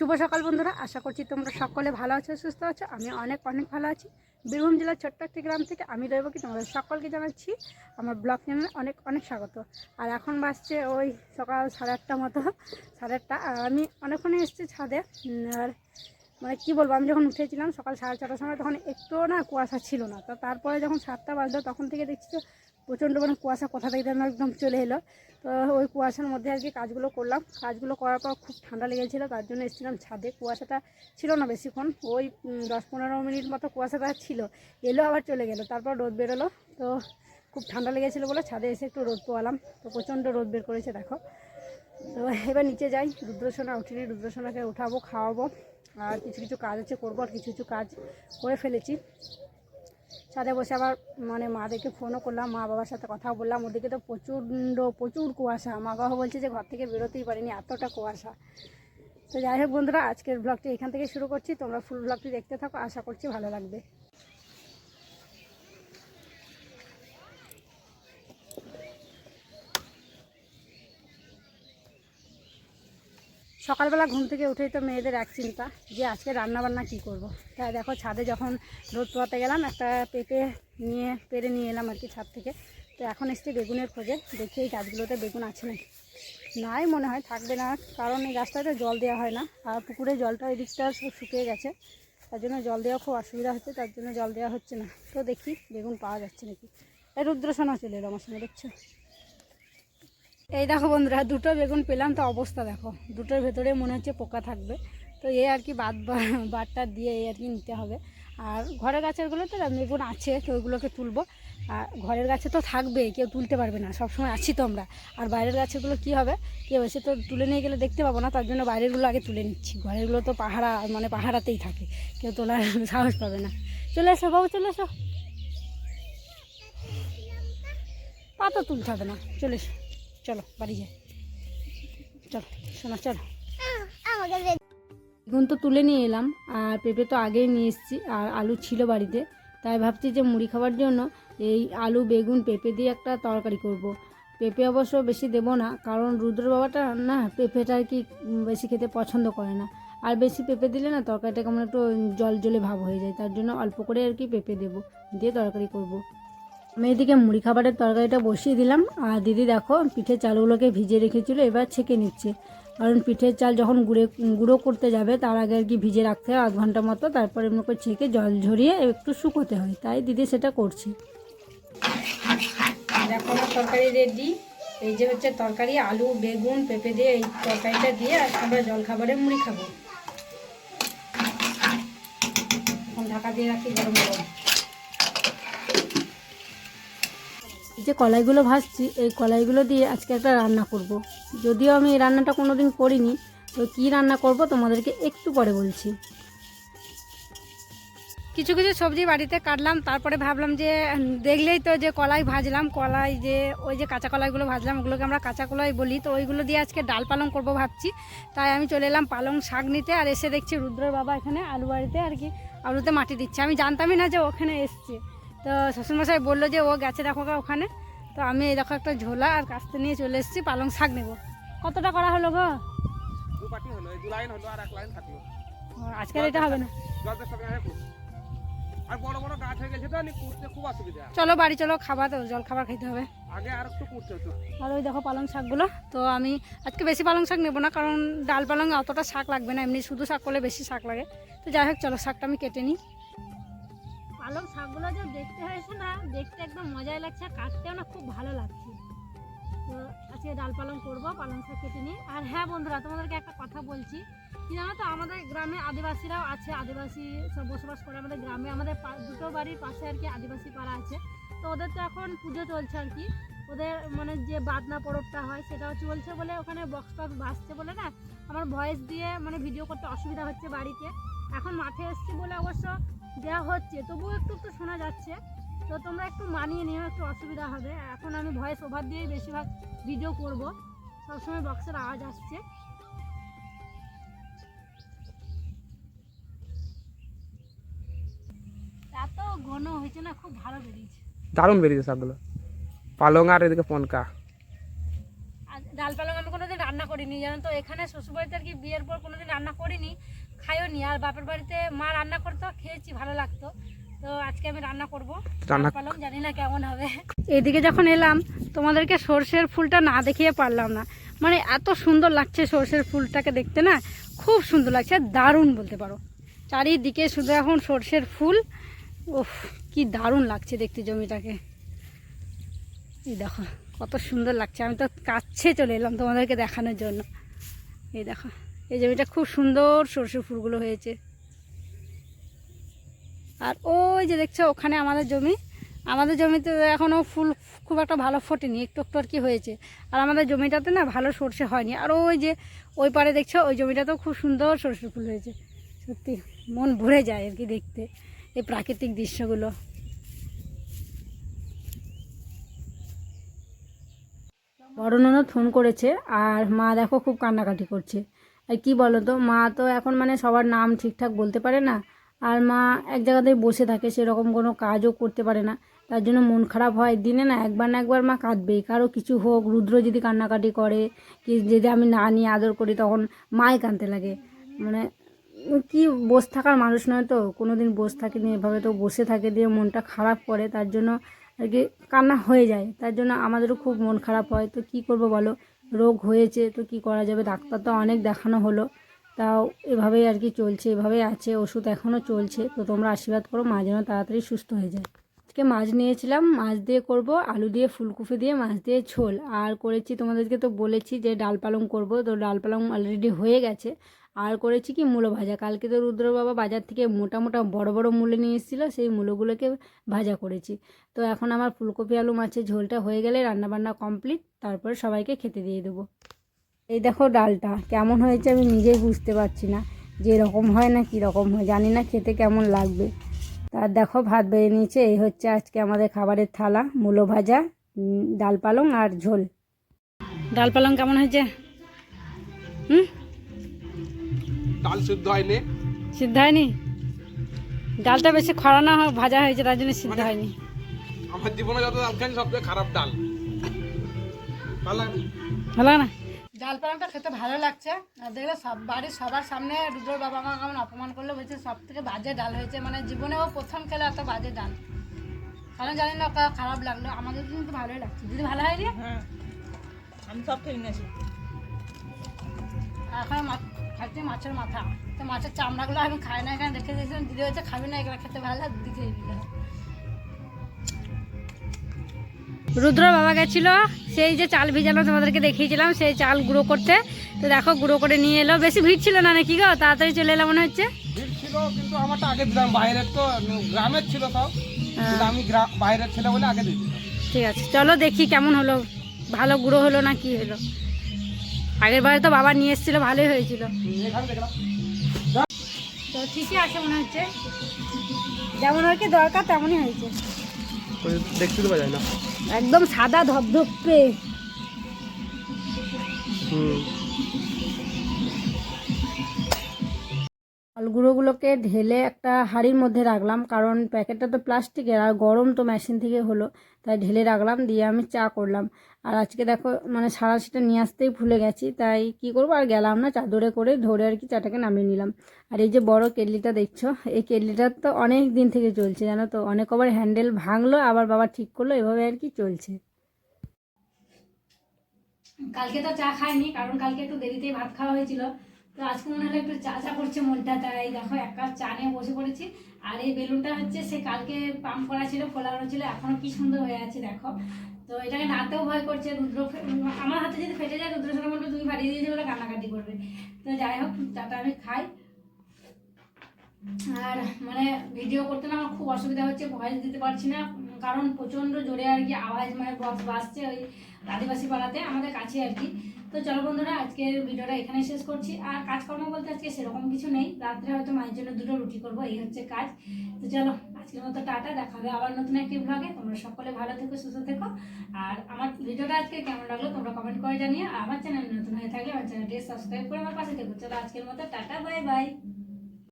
শুভ সকাল বন্ধুরা, আশা করছি তোমরা সকলে ভালো আছো, সুস্থ আছো। আমি অনেক অনেক ভালো আছি। বীরভূম জেলার ছোট্ট একটি গ্রাম থেকে আমি কি তোমাদের সকলকে জানাচ্ছি, আমার ব্লগ চ্যানেলে অনেক অনেক স্বাগত। আর এখন বাসছে ওই সকাল সাড়ে আটটা মতো, সাড়ে আটটা, আর আমি অনেকক্ষণে এসেছি ছাদে আর মানে কী বলব, আমি যখন উঠেছিলাম সকাল সাড়ে ছটার সময় তখন একটুও না কুয়াশা ছিল না। তো তারপরে যখন সাতটা বাজলো তখন থেকে দেখছি যে প্রচণ্ড মানে কুয়াশা কোথা থেকে যেন একদম চলে এলো। তো ওই কুয়াশার মধ্যে আর কি কাজগুলো করলাম। কাজগুলো করার পর খুব ঠান্ডা লেগেছিলো, তার জন্য এসেছিলাম ছাদে। কুয়াশাটা ছিল না বেশিক্ষণ, ওই দশ পনেরো মিনিট মতো কুয়াশাটা ছিল। এলো, আবার চলে গেলো। তারপর রোদ বেরোলো। তো খুব ঠান্ডা লেগেছিলো বলে ছাদে এসে একটু রোদ পোয়ালাম। তো প্রচণ্ড রোদ বের করেছে, দেখো। তো এবার নিচে যাই। রুদ্রসোনা, উঠিনি। রুদ্রসোনাকে উঠাবো, খাওয়াবো। আর কিছু কিছু কাজ আছে, করব। আর কিছু কিছু কাজ করে ফেলেছি। ছাদে বসে আবার মানে মাদেরকে ফোনও করলাম, মা বাবার সাথে কথা বললাম। ওদিকে তো প্রচণ্ড, প্রচুর কুয়াশা। মা বাবা বলছে যে ঘর থেকে বেরোতেই পারিনি, এতটা কুয়াশা। তো যাই হোক বন্ধুরা, আজকের ব্লগটি এখান থেকে শুরু করছি। তোমরা ফুল ব্লগটি দেখতে থাকো, আশা করছি ভালো লাগবে। সকালবেলা ঘুম থেকে উঠেই তো মেয়েদের এক চিন্তা যে আজকে রান্না বান্না কী করব। তাই দেখো ছাদে যখন রোদ পোয়াতে গেলাম, একটা পেঁপে নিয়ে, পেরে নিয়ে এলাম আর কি ছাদ থেকে। তো এখন এসছি বেগুনের খোঁজে, দেখি এই গাছগুলোতে বেগুন আছে নাকি। নাই মনে হয়, থাকবে না, কারণ এই গাছটাতে জল দেওয়া হয় না। আর পুকুরে জলটা ওই দিকটা সব শুকিয়ে গেছে। তার জন্য জল দেওয়া খুব অসুবিধা হচ্ছে, তার জন্য জল দেওয়া হচ্ছে না। তো দেখি বেগুন পাওয়া যাচ্ছে নাকি। এই রুদ্রসোনা চলে এলো আমার সঙ্গে, দেখছ? এই দেখো বন্ধুরা, দুটো বেগুন পেলাম, তো অবস্থা দেখো। দুটোর ভেতরে মনে হচ্ছে পোকা থাকবে। তো এই আর কি বাদ বা- বাদটা দিয়ে এই আর কি নিতে হবে। আর ঘরের গাছেরগুলো তো বেগুন আছে, তো ওইগুলোকে তুলবো। আর ঘরের গাছে তো থাকবে কেউ তুলতে পারবে না, সবসময় আছি তো আমরা। আর বাইরের গাছেগুলো কি হবে? কেউ এসে তো তুলে নিয়ে গেলে দেখতে পাবো না, তার জন্য বাইরেরগুলো আগে তুলে নিচ্ছি। ঘরেরগুলো তো পাহারা মানে পাহারাতেই থাকে, কেউ তোলার সাহস পাবে না। চলে এসো বাবু, চলে এসো। পাতা তুলতে হবে না, চলে এসো। চলো, বাড়ি যাই চলো চলো বেগুন তো তুলে নিয়ে এলাম, আর পেঁপে তো আগেই নিয়ে এসেছি, আর আলু ছিল বাড়িতে তাই ভাবছি যে মুড়ি খাবার জন্য এই আলু, বেগুন, পেঁপে দিয়ে একটা তরকারি করব। পেঁপে অবশ্য বেশি দেব না, কারণ রুদ্র বাবাটা না পেঁপেটা আর কি বেশি খেতে পছন্দ করে না আর বেশি পেঁপে দিলে না তরকারিটা কেমন একটু জল জলে ভাব হয়ে যায়, তার জন্য অল্প করে আর কি পেঁপে দেবো, দিয়ে তরকারি করব। আমি এদিকে মুড়ি খাবারের তরকারিটা বসিয়ে দিলাম। আর দিদি দেখো, পিঠের চালগুলোকে ভিজিয়ে রেখেছিল, এবার ছেঁকে নিচ্ছে। কারণ পিঠের চাল যখন গুঁড়ে, গুঁড়ো করতে যাবে, তার আগে আর কি ভিজে রাখতে হয় আধ ঘণ্টা মতো, তারপরে এমনি করে ছেঁকে জল ঝরিয়ে একটু শুকোতে হয়। তাই দিদি সেটা করছে। দেখো তরকারি রেডি এই যে হচ্ছে তরকারি, আলু, বেগুন, পেঁপে দিয়ে এই তরকারিটা দিয়ে আজকে আমরা জলখাবারে মুড়ি খাব। ঢাকা দিয়ে রাখি গরম গরম। যে কলাইগুলো ভাজছি, এই কলাইগুলো দিয়ে আজকে একটা রান্না করব। যদিও আমি এই রান্নাটা কোনো দিন করিনি, তো কী রান্না করব তোমাদেরকে একটু পরে বলছি। কিছু কিছু সবজি বাড়িতে কাটলাম, তারপরে ভাবলাম যে দেখলেই তো যে কলাই ভাজলাম, কলাই যে, ওই যে কাঁচা কলাইগুলো ভাজলাম, ওগুলোকে আমরা কাঁচা কলাই বলি। তো ওইগুলো দিয়ে আজকে ডাল পালং করব ভাবছি। তাই আমি চলে এলাম পালং শাক নিতে, আর এসে দেখছি রুদ্রর বাবা এখানে আলু বাড়িতে আর কি, আলুতে মাটি দিচ্ছে। আমি জানতামই না যে ওখানে এসছে। তো শ্বশুরমশাই বলল যে ও গেছে দেখো গা ওখানে। তো আমি এই দেখো একটা ঝোলা আর কাস্তে নিয়ে চলে এসেছি পালং শাক নেব। কতটা করা হলো গো? আজকের এটা হবে না। জল দেড়শো টাকা করে কুট। আর বড় বড় গাছ হয়ে গেছে তো কুটতে খুব অসুবিধা। চলো বাড়ি চলো খাবার তো জল খাবার খেতে হবে। আগে আর একটু কুটতে হতো। আর ওই দেখো পালং শাকগুলো তো আমি আজকে বেশি পালং শাক নেব না কারণ ডাল পালং অতটা শাক লাগবে না এমনি শুধু শাক করলে বেশি শাক লাগে। তো যাই হোক চলো শাকটা আমি কেটে নিই। পালং শাকগুলো যে দেখতে হয়েছে না, দেখতে একদম মজাই লাগছে কাটতেও না খুব ভালো লাগছে। তো আজকে ডাল পালং করব, পালং শাক কেটে নিই। আর হ্যাঁ বন্ধুরা, তোমাদেরকে একটা কথা বলছি। কি জানো তো, আমাদের গ্রামে আদিবাসীরাও আছে, আদিবাসী সব বসবাস করে আমাদের গ্রামে। আমাদের দুটো বাড়ির পাশে আর কি আদিবাসী পাড়া আছে। তো ওদের তো এখন পুজো চলছে আর কি। ওদের মানে যে বাদনা পরবটা হয়, সেটাও চলছে বলে ওখানে বক্স টক্স বাজছে বলে না, আমার ভয়েস দিয়ে মানে ভিডিও করতে অসুবিধা হচ্ছে বাড়িতে। এখন মাঠে এসছি বলে অবশ্য দেওয়া হচ্ছে তবুও একটু একটু শোনা যাচ্ছে। তো তোমরা একটু মানিয়ে নিও একটু অসুবিধা হবে। এখন আমি ভয়েস ওভার দিয়েই বেশিরভাগ ভিডিও করব। সবসময় বক্সের আওয়াজ আসছে। এত ঘন হয়েছে না খুব ভালো বেরিয়েছে। দারুণ বেরিয়েছে শাকগুলো। পালং আর এদিকে পনকা। ডাল পালং আমি কোনোদিন রান্না করিনি জানো তো? এখানে শ্বশুরবাড়িতে আর কি বিয়ের পর কোনোদিন রান্না করিনি। খাইও নি আর বাপের বাড়িতে মা রান্না করতো খেয়েছি ভালো লাগতো। তো আজকে আমি রান্না করব। পারলাম জানি না কেমন হবে। এইদিকে যখন এলাম তোমাদেরকে সর্ষের ফুলটা না দেখিয়ে পারলাম না। মানে এত সুন্দর লাগছে সর্ষের ফুলটাকে দেখতে না খুব সুন্দর লাগছে আর দারুণ বলতে পারো। চারিদিকে শুধু এখন সর্ষের ফুল। ওফ কি দারুণ লাগছে দেখতে জমিটাকে। এই দেখো কত সুন্দর লাগছে। আমি তো কাছে চলে এলাম তোমাদেরকে দেখানোর জন্য। এই দেখো। এই জমিটা খুব সুন্দর সর্ষে ফুলগুলো হয়েছে। আর ওই যে দেখছ, ওখানে আমাদের জমি। আমাদের জমিতে এখনও ফুল খুব একটা ভালো ফোটেনি, একটু একটু আর কি হয়েছে। আর আমাদের জমিটাতে না ভালো সর্ষে হয়নি। আর ওই যে ওই পারে দেখছ, ওই জমিটাতেও খুব সুন্দর সর্ষে ফুল হয়েছে। সত্যি মন ভরে যায় আর কি দেখতে, এই প্রাকৃতিক দৃশ্যগুলো। বড় ননদ ফোন করেছে, আর মা দেখো খুব কান্নাকাটি করছে। আর কি বলো তো মা তো এখন মানে সবার নাম ঠিকঠাক বলতে পারে না। আর মা এক জায়গাতেই বসে থাকে, সেরকম কোনো কাজও করতে পারে না। তার জন্য মন খারাপ হয়। দিনে না একবার না একবার মা কাঁদবেই। কারও কিছু হোক, রুদ্র যদি কান্নাকাটি করে, কি যদি আমি না নিয়ে আদর করি, তখন মাই কাঁদতে লাগে। মানে কি বসে থাকার মানুষ নয় তো? কোনো দিন বসে থাকেনি, এভাবে তো বসে থাকে দিয়ে মনটা খারাপ করে। তার জন্য আর কি কান্না হয়ে যায়। তার জন্য আমাদেরও খুব মন খারাপ হয়। তো কি করব বলো? রোগ হয়েছে, তো কি করা যাবে? ডাক্তার তো অনেক দেখানো হলো। তাও এভাবেই আর কি চলছে, এভাবেই আছে, ওষুধ এখনও চলছে। তো তোমরা আশীর্বাদ করো, মা যেন তাড়াতাড়ি সুস্থ হয়ে যায়। আজকে মাছ নিয়েছিলাম, মাছ দিয়ে করব, আলু দিয়ে, ফুলকপি দিয়ে, মাছ দিয়ে ঝোল। আর করেছি, তোমাদেরকে তো বলেছি যে ডাল পালং করব, তো ডাল পালং অলরেডি হয়ে গেছে। আর করেছি কি মূলো ভাজা। কালকে তো রুদ্র বাবা বাজার থেকে মোটা মোটা বড় বড় মূলো নিয়ে এসেছিল, সেই মূলোগুলোকে ভাজা করেছি। তো এখন আমার ফুলকপি, আলু, মাছের ঝোলটা হয়ে গেলে রান্নাবান্না কমপ্লিট তারপরে সবাইকে খেতে দিয়ে দেবো। এই দেখো ডালটা, কেমন হয়েছে আমি নিজেই বুঝতে পারছি না, যে এরকম হয় না কী রকম হয়, জানি না খেতে কেমন লাগবে। তার দেখো ভাত বেড়ে নিয়েছে এই হচ্ছে আজকে আমাদের খাবারের থালা মূলো ভাজা ডাল পালং আর ঝোল। ডাল পালং কেমন হয়েছে? হুম? ডাল সিদ্ধ হয়নি। সিদ্ধ হয়নি? ডালটা বেশি খরা না হয় ভাজা হয়েছে তার জন্য সিদ্ধ হয়নি। আমার জীবনে যত ডাল খাই সবচেয়ে খারাপ ডাল। ভালো ভালো না? ডাল পালংটা খেতে ভালো লাগছে। আর দেখলে সব বাড়ির সবার সামনে রুদ্র বাবা মা কেমন অপমান করলে বলছে সব থেকে বাজে ডাল হয়েছে। মানে জীবনেও প্রথম খেলে এত বাজে ডাল। কারণ জানি না ওটা খারাপ লাগল। আমাদের কিন্তু ভালোই লাগছে। যদি ভালো হয়নি? হ্যাঁ। আমি সব খেয়ে নিয়েছি। এখন মাছ খাচ্ছি মাছের মাথা। তো মাছের চামড়াগুলো আমি খাই না এখানে রেখে দিয়েছিলাম। দিদি হচ্ছে খাবি না এগুলো খেতে ভালো লাগে দিদি খেয়ে রুদ্র বাবা গেছিল সেই যে চাল ভিজানো তোমাদেরকে দেখিয়েছিলাম সেই চাল গুঁড়ো করতে। তো দেখো গুঁড়ো করে নিয়ে এলো। বেশি ভিড় ছিল না নাকি গো? তাড়াতাড়ি চলে এলাম মনে হচ্ছে? কিন্তু আমারটা আগে দিলাম। বাইরের তো গ্রামের ছিল তাও আমি বাইরের ছিল বলে আগে দিয়েছিলাম। ঠিক আছে চলো দেখি কেমন হলো। ভালো গুঁড়ো হলো না কি হলো? আগের বারে তো বাবা নিয়ে এসেছিল ভালোই হয়েছিল। তো ঠিকই আছে মনে হচ্ছে। যেমন আর কি দরকার তেমনই হয়েছে। দেখতে দেওয়া যায় না। একদম সাদা ধপধপে। হুম। চালগুঁড়োগুলোকে ঢেলে একটা হাঁড়ির মধ্যে রাখলাম, কারণ প্যাকেটটা তো প্লাস্টিকের আর গরম তো মেশিন থেকে হলো, তাই ঢেলে রাখলাম, দিয়ে আমি চা করলাম। আর আজকে দেখো মানে সারা সেটা নিয়ে আসতেই ভুলে গেছি, তাই কি করব, আর গেলাম না, চাদরে করে ধরে আর কি চাটাকে নামিয়ে নিলাম। আর এই যে বড় কেটলিটা দেখছ, এই কেটলিটা তো অনেক দিন থেকে চলছে, জানো তো, অনেক আবার হ্যান্ডেল ভাঙলো, আবার বাবা ঠিক করল, এভাবে আর কি চলছে। কালকে তো চা খাইনি, কারণ কালকে একটু দেরিতেই ভাত খাওয়া হয়েছিল তো আজকে মনে হলো একটু চা চা করছে মনটা, তাই দেখো এক কাপ চা নিয়ে বসে পড়েছি। আর এই বেলুনটা হচ্ছে, সে কালকে পাম্প করা ছিল, ফোলানো ছিল, এখনও কি সুন্দর হয়ে আছে দেখো। তো এটাকে নাড়তেও ভয় করছে, রুদ্র আমার হাতে যদি ফেটে যায়, রুদ্র সঙ্গে বলবে, তুমি ফাটিয়ে দিয়েছ বলে কান্নাকাটি করবে। তো যাই হোক চাটা আমি খাই। আর মানে ভিডিও করতে না আমার খুব অসুবিধা হচ্ছে, ভয়েস দিতে পারছি না, কারণ প্রচণ্ড জোরে আর কি আওয়াজ মানে বক্স বাজছে ওই আদিবাসী পাড়াতে, আমাদের কাছে আর কি। তো চলো বন্ধুরা আজকের ভিডিওটা এখানে শেষ করছি। আর কাজকর্ম বলতে আজকে সেরকম কিছু নেই। রাত্রে হয়তো মায়ের জন্য দুটো রুটি করব, এই হচ্ছে কাজ। তো চলো, আজকের মতো টাটা, দেখা হবে আবার নতুন একটি ব্লগে তোমরা সকলে ভালো থেকো, সুস্থ থেকো। আর আমার ভিডিওটা আজকে কেমন লাগল তোমরা কমেন্ট করে জানিয়ে আমার চ্যানেল নতুন হয়ে থাকলে আমার চ্যানেলটি সাবস্ক্রাইব করে আমার পাশে থেকো। চলো, আজকের মতো টাটা বাই বাই